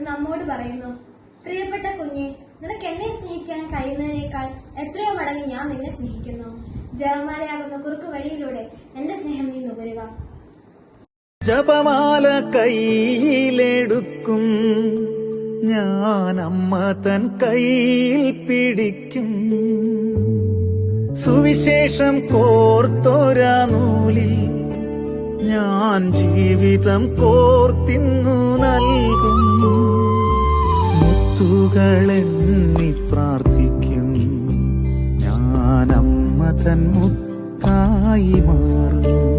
നമ്മോട് പറയുന്നു. പ്രിയപ്പെട്ട കുഞ്ഞെ നിനക്ക് എന്നെ സ്നേഹിക്കാൻ കഴിയുന്നതിനേക്കാൾ എത്രയോ മടങ്ങി ഞാൻ നിന്നെ സ്നേഹിക്കുന്നു. ജപമാലയാകുന്ന കുറുക്കു വഴിയിലൂടെ എന്റെ സ്നേഹം നീ നുകരുക. ജപമാല കയ്യിലെടുക്കും. ഞാൻ അമ്മ തൻ കയ്യിൽ പിടിക്കും. സുവിശേഷം കോർത്തോരാ നൂലിൽ ഞാൻ ജീവിതം കോർത്തിന്നു നല്ല മുത്തുകളെന്നി പ്രാർത്ഥിക്കും. ഞാൻ അമ്മ തൻ മുത്തായി മാറും.